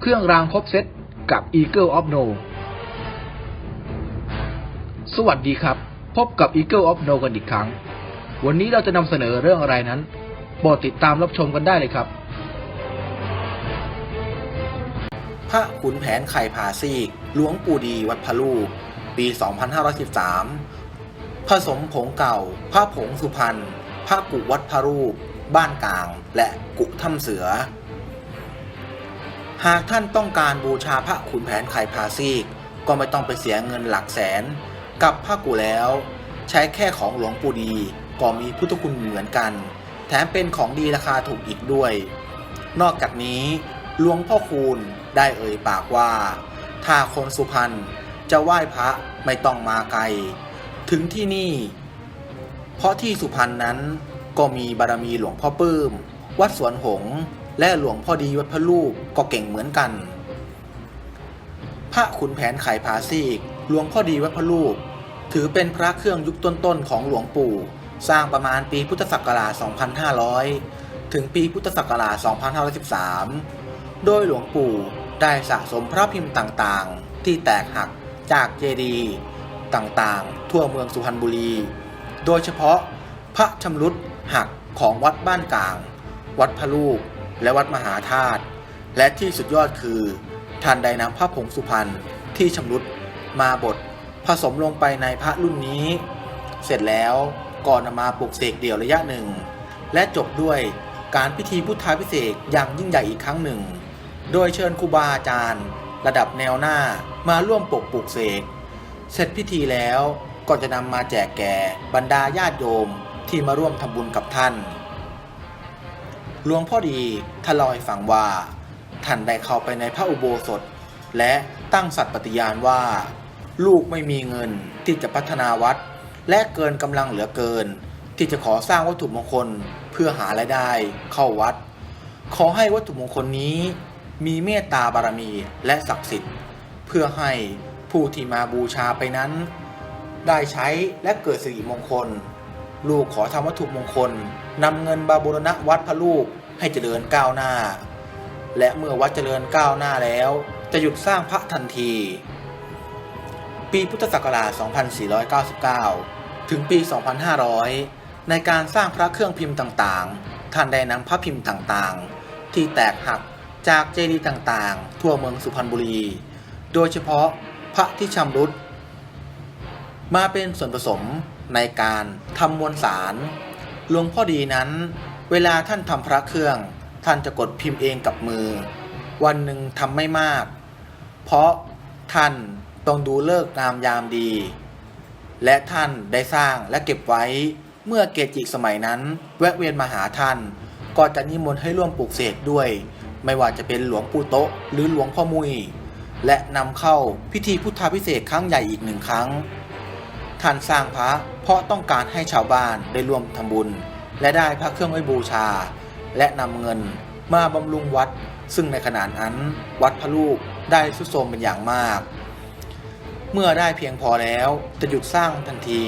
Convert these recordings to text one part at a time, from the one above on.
เครื่องรางครบเซตกับ Eagle of No สวัสดีครับ พบกับ Eagle of No กันอีกครั้ง วันนี้เราจะนำเสนอเรื่องอะไรนั้นโปรดติดตามรับชมกันได้เลยครับ พระขุนแผนไข่ผาซีก หลวงปู่ดีวัดพะลูก ปี 2513 ผสมผงเก่า พระผงสุพรรณพระกุวัดพระรูป บ้านกลาง และกุถ้ำเสือ หากท่านต้องการบูชาพระขุนแผนไข่ผาซีก ก็ไม่ต้องไปเสียเงินหลักแสน กับพระกุแล้ว ใช้แค่ของหลวงปู่ดีก็มีพุทธคุณเหมือนกัน แถมเป็นของดีราคาถูกอีกด้วย นอกจากนี้หลวงพ่อคูณได้เอ่ยปากว่า ถ้าคนสุพรรณจะไหว้พระไม่ต้องมาไกล ถึงที่นี่ เพราะที่สุพรรณนั้นก็มีบารมีหลวงพ่อปื้ม วัดสวนหงส์ และหลวงพ่อดีวัดพระลูกก็เก่งเหมือนกัน พระขุนแผนไข่ผาซีก หลวงพ่อดีวัดพระลูก ถือเป็นพระเครื่องยุคต้นๆของหลวงปู่ สร้างประมาณปีพุทธศักราช 2500 ถึงปีพุทธศักราช 2513 โดยหลวงปู่ได้สะสมพระพิมพ์ต่างๆ ที่แตกหักจากเจดีย์ต่างๆ ทั่วเมืองสุพรรณบุรี โดยเฉพาะพระชำรุดหักของวัดบ้านกลาง วัดพระลูก และวัดมหาธาตุและที่สุดยอดคือท่านได้นำพระผงสุพรรณที่ชำรุดมาบดผสมลงไปในพระรุ่นนี้ เสร็จแล้วก่อนนำมาปลุกเสกเดี่ยวระยะหนึ่ง และจบด้วยการพิธีพุทธาพิเศษอย่างยิ่งใหญ่อีกครั้งหนึ่ง โดยเชิญครูบาอาจารย์ ระดับแนวหน้ามาร่วมปกปลุกเสกเสร็จพิธีแล้วก็จะนำมาแจกแก่บรรดาญาติโยมที่มาร่วมทำบุญกับท่าน หลวงพ่อดีทล่าให้ฟังว่า ท่านได้เข้าไปในพระอุโบสถ และตั้งสัตย์ปฏิญาณว่า ลูกไม่มีเงินที่จะพัฒนาวัด และเกินกำลังเหลือเกิน ที่จะขอสร้างวัตถุมงคลเพื่อหารายได้เข้าวัด ขอให้วัตถุมงคลนี้ มีเมตตาบารมีและศักดิ์สิทธิ์ เพื่อให้ผู้ที่มาบูชาไปนั้น ได้ใช้และเกิดสิริมงคล ลูกขอทำวัตถุมงคลนำเงินบาบูรณะวัดพระลูกให้เจริญก้าวหน้า และเมื่อวัดเจริญก้าวหน้าแล้ว จะหยุดสร้างพระทันที ปีพุทธศักราช 2499 ถึงปี 2500 ในการสร้างพระเครื่องพิมพ์ต่างๆ ท่านได้นำพระพิมพ์ต่างๆ ที่แตกหักจากเจดีย์ต่างๆ ทั่วเมืองสุพรรณบุรี โดยเฉพาะพระที่ชำรุดมาเป็นส่วนผสม ในการทำมวลสารหลวงพ่อดีนั้น เวลาท่านทำพระเครื่อง ท่านจะกดพิมพ์เองกับมือ วันหนึ่งทำไม่มาก เพราะท่านต้องดูเลิกงามยามดี และท่านได้สร้างและเก็บไว้เมื่อเกจิสมัยนั้น แวะเวียนมาหาท่าน ก็จะนิมนต์ให้ร่วมปลูกเสกด้วย ไม่ว่าจะเป็นหลวงปู่โตะหรือหลวงพ่อมุย และนำเข้าพิธีพุทธาพิเศษครั้งใหญ่อีกหนึ่งครั้ง ท่านสร้างพระ เพราะต้องการให้ชาวบ้านได้ร่วมทำบุญ และได้พระเครื่องไว้บูชา และนำเงินมาบำรุงวัด ซึ่งในขณะนั้นวัดพระลูกได้สุดโทรมเป็นอย่างมาก เมื่อได้เพียงพอแล้วจะหยุดสร้างทันที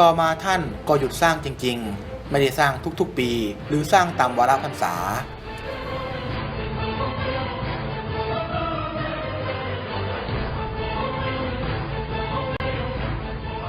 ต่อมาท่านก็หยุดสร้างจริงๆ ไม่ได้สร้างทุกๆปี หรือสร้างตามวาระพรรษา